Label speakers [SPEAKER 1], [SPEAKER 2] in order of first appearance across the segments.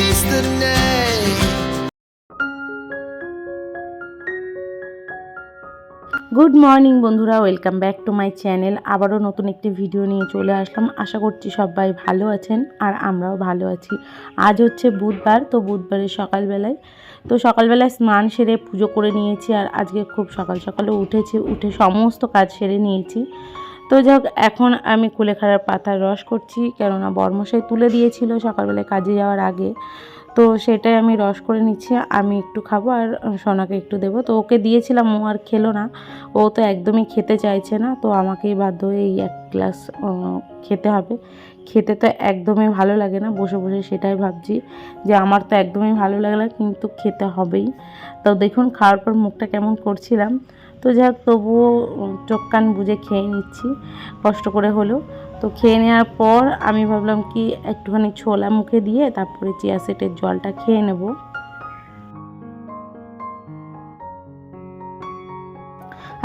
[SPEAKER 1] The.
[SPEAKER 2] Good morning বন্ধুরা welcome back to my channel আবারও নতুন একটি ভিডিও নিয়ে চলে আসলাম। আশা করছি সবাই ভালো আছেন আর আমরাও ভালো আছি। আজ হচ্ছে বুধবার, তো বুধবারের সকালবেলায়, তো সকালবেলায় স্নান সেরে পুজো করে নিয়েছি আর আজকে খুব সকাল সকালে উঠেছি, উঠে সমস্ত কাজ সেরে নিয়েছি। তো যাক, এখন আমি কুলেখাড়ার পাতার রস করছি, কেননা বর্মশাই তুলে দিয়েছিল সকালবেলায় কাজে যাওয়ার আগে। তো সেটাই আমি রস করে নিচ্ছি, আমি একটু খাব আর সোনাকে একটু দেবো। তো ওকে দিয়েছিলাম, ও আর খেলো না। ও তো একদমই খেতে চাইছে না, তো আমাকেই বাধ্য হয়ে এই এক গ্লাস খেতে হবে। খেতে তো একদমই ভালো লাগে না, বসে বসে সেটাই ভাবছি যে আমার তো একদমই ভালো লাগে না, কিন্তু খেতে হবেই। তো দেখুন, খাওয়ার পর মুখটা কেমন করছিলাম। তো যাই হোক তবুও চোখ কান বুঝে খেয়ে নিচ্ছি, কষ্ট করে হলেও তো খেয়ে নেওয়ার পর আমি ভাবলাম কি, একটুখানি ছোলা মুখে দিয়ে তারপরে চিয়া সেটের জলটা খেয়ে নেব।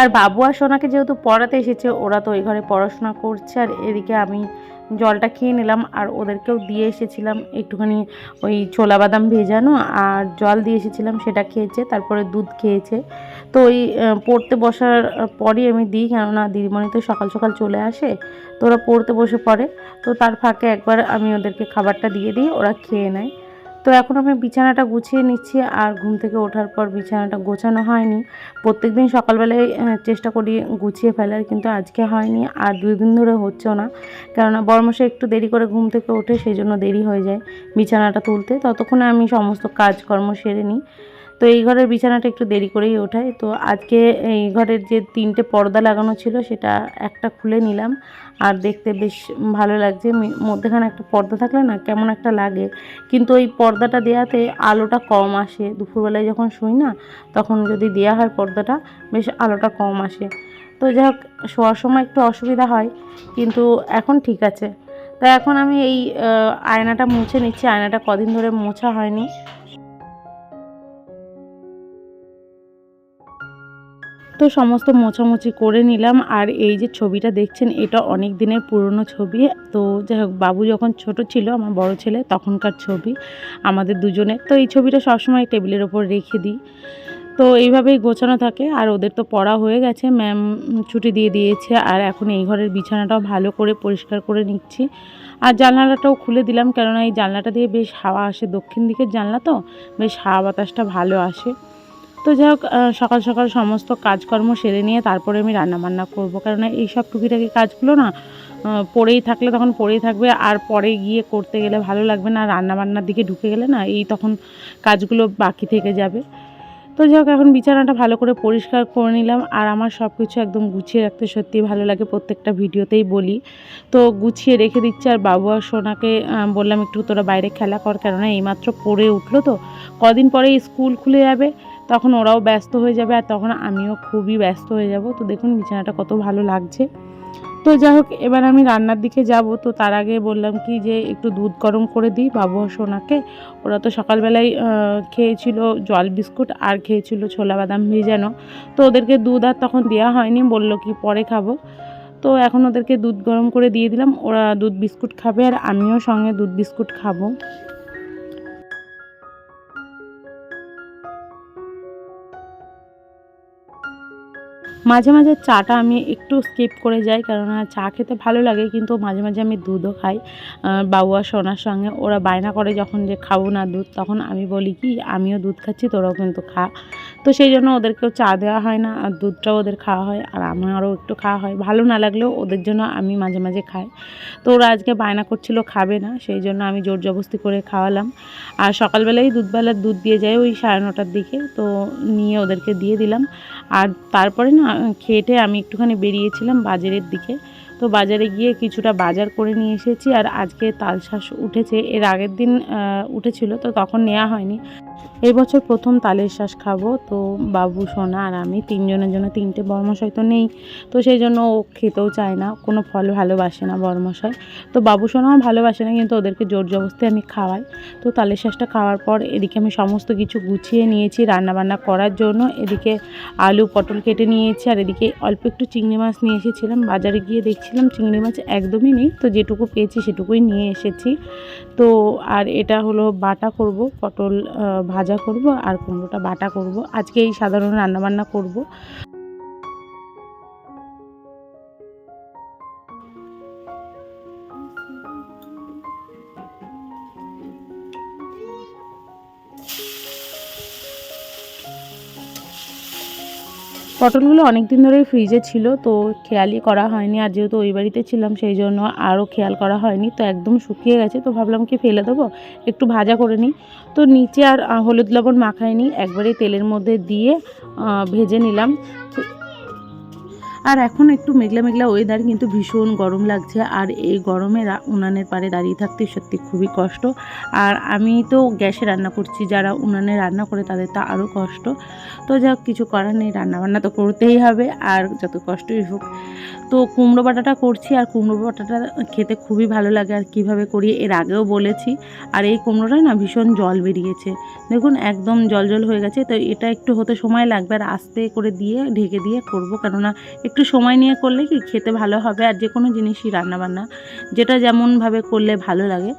[SPEAKER 2] আর বাবু আর সোনাকে যেহেতু পড়াতে এসেছে, ওরা তো ওই ঘরে পড়াশোনা করছে। আর এদিকে আমি জলটা খেয়ে নিলাম আর ওদেরকেও দিয়ে এসেছিলাম একটুখানি ওই ছোলা বাদাম ভেজানো আর জল দিয়ে এসেছিলাম, সেটা খেয়েছে, তারপরে দুধ খেয়েছে। তো ওই পড়তে বসার পরই আমি দিই, কেননা দিদিমণি তো সকাল সকাল চলে আসে, তো ওরা পড়তে বসে পড়ে। তো তার ফাঁকে একবার আমি ওদেরকে খাবারটা দিয়ে দিই, ওরা খেয়ে নেয়। তো এখন আমি বিছানাটা গুছিয়ে নিচ্ছি আর ঘুম থেকে ওঠার পর বিছানাটা গোছানো হয়নি। প্রত্যেক দিন সকালবেলায় চেষ্টা করি গুছিয়ে ফেলার কিন্তু আজকে হয়নি আর দুই দিন ধরে হচ্ছেও না। কেননা বর্মশে একটু দেরি করে ঘুম থেকে ওঠে, সেই জন্য দেরি হয়ে যায় বিছানাটা তুলতে। ততক্ষণে আমি সমস্ত কাজকর্ম সেরে নিই। তো এই ঘরের বিছানাটা একটু দেরি করেই ওঠাই। তো আজকে এই ঘরের যে তিনটে পর্দা লাগানো ছিল সেটা একটা খুলে নিলাম। আর দেখতে বেশ ভালো লাগছে। মধ্যেখানে একটা পর্দা থাকলে না কেমন একটা লাগে। কিন্তু ওই পর্দাটা দেওয়াতে আলোটা কম আসে। দুপুরবেলায় যখন শুই না, তখন যদি দেওয়া হয় পর্দাটা, বেশ আলোটা কম আসে। তো যাই হোক, শোয়ার সময় একটু অসুবিধা হয়, কিন্তু এখন ঠিক আছে। তাই এখন আমি এই আয়নাটা মুছে নিচ্ছি। আয়নাটা কদিন ধরে মোছা হয়নি। তো সমস্ত মোছামুছি করে নিলাম। আর এই যে ছবিটা দেখছেন, এটা অনেক দিনের পুরনো ছবি। তো যাই হোক, বাবু যখন ছোট ছিল, আমার বড় ছেলে, তখনকার ছবি আমাদের দুজনের। তো এই ছবিটা সবসময় টেবিলের ওপর রেখে দিই। তো এইভাবেই গোছানো থাকে। আর ওদের তো পড়া হয়ে গেছে, ম্যাম ছুটি দিয়ে দিয়েছে। আর এখন এই ঘরের বিছানাটাও ভালো করে পরিষ্কার করে নিচ্ছি। আর জানলাটাও খুলে দিলাম, কেননা এই জানলাটা দিয়ে বেশ হাওয়া আসে দক্ষিণ দিকের জানলা তো, বেশ হাওয়া বাতাসটা ভালো আসে। তো যাই হোক সকাল সকাল সমস্ত কাজকর্ম সেরে নিয়ে তারপরে আমি রান্না বান্না করব। কেননা এইসব টুকিটাকি কাজগুলো না পড়েই থাকলে তখন পড়েই থাকবে, আর পরে গিয়ে করতে গেলে ভালো লাগবে না রান্না বান্নার দিকে ঢুকে গেলে না এই তখন কাজগুলো বাকি থেকে যাবে। তো যাই হোক, এখন বিছানাটা ভালো করে পরিষ্কার করে নিলাম, আর আমার সব কিছু একদম গুছিয়ে রাখতে সত্যিই ভালো লাগে, প্রত্যেকটা ভিডিওতেই বলি। তো গুছিয়ে রেখে দিচ্ছি, আর বাবু আর সোনাকে বললাম একটু তোরা বাইরে খেলা কর, কেননা এইমাত্র পড়ে উঠল তো, কদিন পরে স্কুল খুলে যাবে। তখন ওরাও ব্যস্ত হয়ে যাবে আর তখন আমিও খুবই ব্যস্ত হয়ে যাব। তো দেখুন, বিছানাটা কত ভালো লাগছে। তো যাই হোক, এবার আমি রান্নার দিকে যাব। তো তার আগে বললাম কি যে একটু দুধ গরম করে দিই বাবু আর সোনাকে। ওরা তো সকালবেলায় খেয়েছিল জল বিস্কুট আর খেয়েছিল ছোলা বাদাম ভেজানো। তো ওদেরকে দুধ আর তখন দেওয়া হয়নি, বলল কি পরে খাব। তো এখন ওদেরকে দুধ গরম করে দিয়ে দিলাম। ওরা দুধ বিস্কুট খাবে আর আমিও সঙ্গে দুধ বিস্কুট খাব। মাঝে মাঝে চাটা আমি একটু স্কিপ করে যাই কেননা চা খেতে ভালো লাগে কিন্তু মাঝে মাঝে আমি দুধও খাই। বাবু আর সোনার সঙ্গে ওরা বায়না করে যখন যে খাব না দুধ, তখন আমি বলি কি, আমিও দুধ খাচ্ছি, তোরাও কিন্তু খা। তো সেই জন্য ওদেরকেও চা দেওয়া হয় না, আর দুধটাও ওদের খাওয়া হয়, আর আমারও একটু খাওয়া হয়। ভালো না লাগলেও ওদের জন্য আমি মাঝে মাঝে খাই। তো ওরা আজকে বায়না করছিল খাবে না, সেই জন্য আমি জোর জবস্তি করে খাওয়ালাম। আর সকালবেলায় দুধবেলার দুধ দিয়ে যায় ওই সাড়ে নটার দিকে, তো নিয়ে ওদেরকে দিয়ে দিলাম। আর তারপরে না খেয়ে টেয়ে আমি একটুখানি বেরিয়েছিলাম বাজারের দিকে। তো বাজারে গিয়ে কিছুটা বাজার করে নিয়ে এসেছি, আর আজকে তাল শাঁস উঠেছে। এর আগের দিন উঠেছিল, তো তখন নেওয়া হয়নি। এই বছর প্রথম তালের শ্বাস খাব, তো বাবু, সোনা আর আমি তিনজনের জন্য তিনটে বরমশাই তো নেই, তো সেই জন্য ও খেতেও চায় না, কোনো ফল ভালোবাসে না বরমশাই। তো বাবু সোনাও ভালোবাসে না, কিন্তু ওদেরকে জোর জবস্তি আমি খাওয়াই। তো তালের শ্বাসটা খাওয়ার পর এদিকে আমি সমস্ত কিছু গুছিয়ে নিয়েছি রান্নাবান্না করার জন্য। এদিকে আলু, পটল কেটে নিয়েছি, আর এদিকে অল্প একটু চিংড়ি মাছ নিয়ে এসেছিলাম। বাজারে গিয়ে দেখছিলাম চিংড়ি মাছ একদমই নেই, তো যেটুকু পেয়েছি সেটুকুই নিয়ে এসেছি। তো আর এটা হলো বাটা করব, পটল ভাজা করব আর কুমড়োটা বাটা করব। আজকে এই সাধারণ রান্নাবান্না করব। পটলগুলো অনেক দিন ধরেই ফ্রিজে ছিল, তো খেয়ালই করা হয়নি। আর যেহেতু ওই বাড়িতে ছিলাম, সেই জন্য আরও খেয়াল করা হয়নি। তো একদম শুকিয়ে গেছে, তো ভাবলাম কি ফেলে দেবো? একটু ভাজা করে নিই। তো নিচে আর হলুদ লবণ মাখাইনি একবারে তেলের মধ্যে দিয়ে ভেজে নিলাম। আর এখন একটু মেঘলা মেঘলা ওয়েদার কিন্তু ভীষণ গরম লাগছে। আর এই গরমে উনানের পাড়ে দাঁড়িয়ে থাকতে সত্যি খুবই কষ্ট। আর আমি তো গ্যাসে রান্না করছি, যারা উনানে রান্না করে তাদের তো আরও কষ্ট। তো যা কিছু করার নেই, রান্নাবান্না তো করতেই হবে, আর যত কষ্টই হোক। তো কুমড়ো বাটাটা করছি, আর কুমড়ো বাটাটা খেতে খুবই ভালো লাগে, আর কীভাবে করি এর আগেও বলেছি। আর এই কুমড়োটায় না ভীষণ জল বেরিয়েছে। দেখুন, একদম জল জল হয়ে গেছে, তো এটা একটু হতে সময় লাগবে, আর আস্তে করে দিয়ে, ঢেকে দিয়ে করব। কেননা একটু সময় নিয়ে করলে কি খেতে ভালো হবে আর যে কোনো জিনিসই রান্নাবান্না, যেটা যেমনভাবে করলে ভালো লাগে।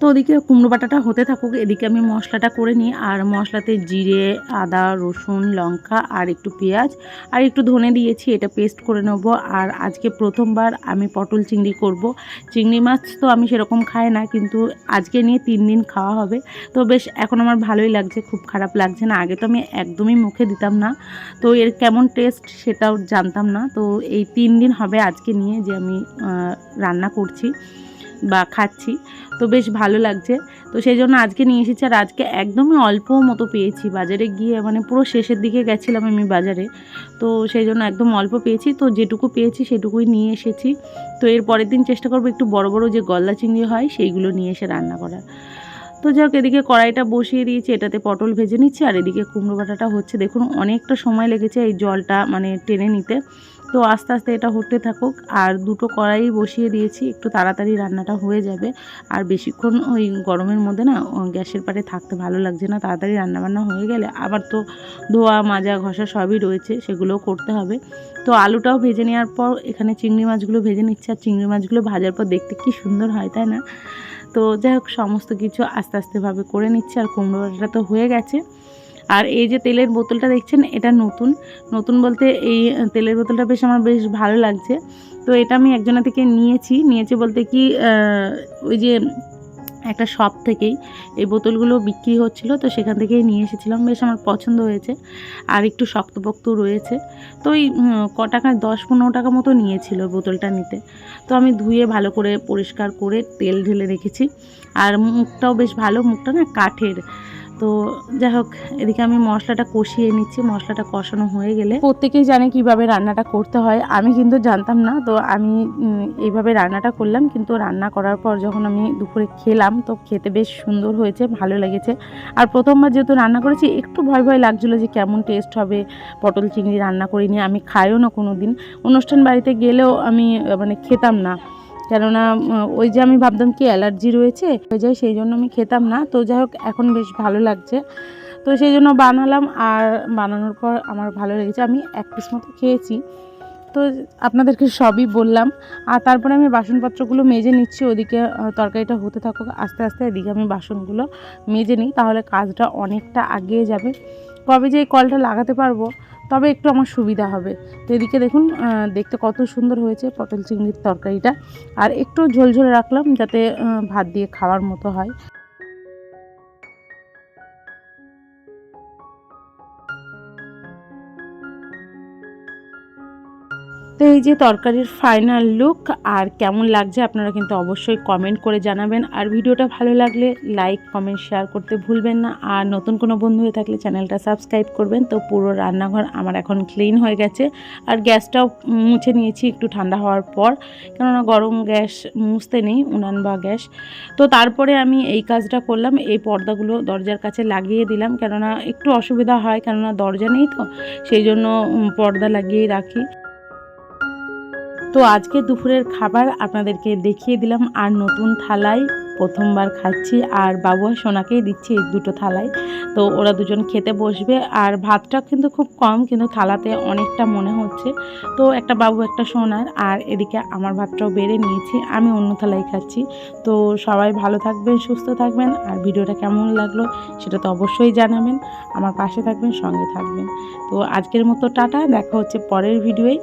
[SPEAKER 2] তো ওদিকে কুমড়ো বাটাটা হতে থাকুক, এদিকে আমি মশলাটা করে নিই। আর মশলাতে জিরে, আদা, রসুন, লঙ্কা আর একটু পেঁয়াজ আর একটু ধনে দিয়েছি, এটা পেস্ট করে নেব। আর আজকে প্রথমবার আমি পটল চিংড়ি করব। চিংড়ি মাছ তো আমি সেরকম খাই না, কিন্তু আজকে নিয়ে তিন দিন খাওয়া হবে। তো বেশ, এখন আমার ভালোই লাগছে, খুব খারাপ লাগছে না। আগে তো আমি একদমই মুখে দিতাম না। তো এর কেমন টেস্ট সেটাও জানতাম না। তো এই তিন দিন হবে আজকে নিয়ে যে আমি রান্না করছি। বা খাচ্ছি। তো বেশ ভালো লাগছে। তো সেই জন্য আজকে নিয়ে এসেছি আর আজকে একদমই অল্প মতো পেয়েছি। বাজারে গিয়ে মানে পুরো শেষের দিকে গেছিলাম আমি বাজারে। তো সেই জন্য একদম অল্প পেয়েছি। তো যেটুকু পেয়েছি সেটুকুই নিয়ে এসেছি। তো এর পরের দিন চেষ্টা করব একটু বড় বড় যে গলদা চিংড়ি হয় সেইগুলো নিয়ে এসে রান্না করার। তো যাক এদিকে কড়াইটা বসিয়ে দিয়েছি। এটাতে পটল ভেজে নিচ্ছি। আর এদিকে কুমড়ো বাটাটা হচ্ছে। দেখুন, অনেকটা সময় লেগেছে এই জলটা মানে টেনে নিতে। তো আস্তে আস্তে এটা হতে থাকুক। আর দুটো কড়াই বসিয়ে দিয়েছি, একটু তাড়াতাড়ি রান্নাটা হয়ে যাবে। আর বেশিক্ষণ ওই গরমের মধ্যে না গ্যাসের পাড়ে থাকতে ভালো লাগছে না, তাড়াতাড়ি রান্নাবান্না হয়ে গেলে আবার তো ধোয়া, মাজা, ঘষা সবই রয়েছে, সেগুলোও করতে হবে। তো আলুটাও ভেজে নেওয়ার পর এখানে চিংড়ি মাছগুলো ভেজে নিচ্ছে, আর চিংড়ি মাছগুলো ভাজার পর দেখতে কি সুন্দর হয়, তাই না? তো যাই হোক, সমস্ত কিছু আস্তে আস্তেভাবে করে নিচ্ছে, আর কুমড়ো তো হয়ে গেছে। আর এই যে তেলের বোতলটা দেখছেন, এটা নতুন। নতুন বলতে এই তেলের বোতলটা বেশ আমার বেশ ভালো লাগছে। তো এটা আমি একজনের থেকে নিয়েছি। নিয়েছি বলতে কি ওই যে একটা শপ থেকেই এই বোতলগুলো বিক্রি হচ্ছিল, তো সেখান থেকেই নিয়ে এসেছিলাম। বেশ আমার পছন্দ হয়েছে। আর একটু শক্তপোক্ত রয়েছে। তো ওই ক টাকা দশ পনেরো টাকা মতো নিয়েছিল বোতলটা নিতে। তো আমি ধুয়ে ভালো করে পরিষ্কার করে তেল ঢেলে রেখেছি। আর মুখটাও বেশ ভালো, মুখটা না কাঠের। তো যাই হোক, এদিকে আমি মশলাটা কষিয়ে নিচ্ছি, মশলাটা কষানো হয়ে গেলে। প্রত্যেকেই জানে কীভাবে রান্নাটা করতে হয়, আমি কিন্তু জানতাম না, তো আমি এইভাবে রান্নাটা করলাম, কিন্তু রান্না করার পর যখন আমি দুপুরে খেলাম, তো খেতে বেশ সুন্দর হয়েছে, ভালো লেগেছে। আর প্রথমবার যেহেতু রান্না করেছি, একটু ভয় ভয় লাগছিল যে কেমন টেস্ট হবে, পটল চিংড়ি রান্না করিনি, আমি খাইও না কোনো দিন অনুষ্ঠান বাড়িতে গেলেও আমি মানে খেতাম না। কেননা ওই যে আমি ভাবতাম কি অ্যালার্জি রয়েছে, হয়ে যায়, সেই জন্য আমি খেতাম না। তো যাই হোক, এখন বেশ ভালো লাগছে। তো সেই জন্য বানালাম আর বানানোর পর আমার ভালো লেগেছে। আমি এক পিস মতো খেয়েছি। তো আপনাদেরকে সবই বললাম। আর তারপরে আমি বাসনপত্রগুলো মেজে নিচ্ছি। ওদিকে তরকারিটা হতে থাকুক, আস্তে আস্তে এদিকে আমি বাসনগুলো মেজে নিই। তাহলে কাজটা অনেকটা আগিয়ে যাবে। কবে যে এই কলটা লাগাতে পারব, তবে একটু আমার সুবিধা হবে। তো এদিকে দেখুন দেখতে কত সুন্দর হয়েছে পটল চিংড়ির তরকারিটা। আর একটু ঝোলঝোল রাখলাম যাতে ভাত দিয়ে খাওয়ার মতো হয়। তো এই যে তরকারির ফাইনাল লুক আর কেমন লাগছে আপনারা কিন্তু অবশ্যই কমেন্ট করে জানাবেন। আর ভিডিওটা ভালো লাগলে লাইক কমেন্ট শেয়ার করতে ভুলবেন না। আর নতুন কোনো বন্ধু হয়ে থাকলে চ্যানেলটা সাবস্ক্রাইব করবেন। তো পুরো রান্নাঘর আমার এখন ক্লিন হয়ে গেছে। আর গ্যাসটাও মুছে নিয়েছি একটু ঠান্ডা হওয়ার পর। কেননা গরম গ্যাস মুছতে নেই, উনান বা গ্যাস। তো তারপরে আমি এই কাজটা করলাম। এই পর্দাগুলো দরজার কাছে লাগিয়ে দিলাম। কেননা একটু অসুবিধা হয়, কেননা দরজা নেই তো। সেই জন্য পর্দা লাগিয়েই রাখি। তো আজকে দুপুরের খাবার আপনাদেরকে দেখিয়ে দিলাম আর নতুন থালায় প্রথমবার খাচ্ছি আর বাবু আর সোনাকেই দিচ্ছি এই দুটো থালায়। তো ওরা দুজন খেতে বসবে আর ভাতটা কিন্তু খুব কম, কিন্তু থালাতে অনেকটা মনে হচ্ছে। তো একটা বাবু, একটা সোনার আর এদিকে আমার ভাতটাও বেড়ে নিয়েছি, আমি অন্য থালায় খাচ্ছি। তো সবাই ভালো থাকবেন, সুস্থ থাকবেন আর ভিডিওটা কেমন লাগল সেটা তো অবশ্যই জানাবেন। আমার পাশে থাকবেন, সঙ্গে থাকবেন। তো আজকের মতো টাটা, দেখা হচ্ছে পরের ভিডিওয়।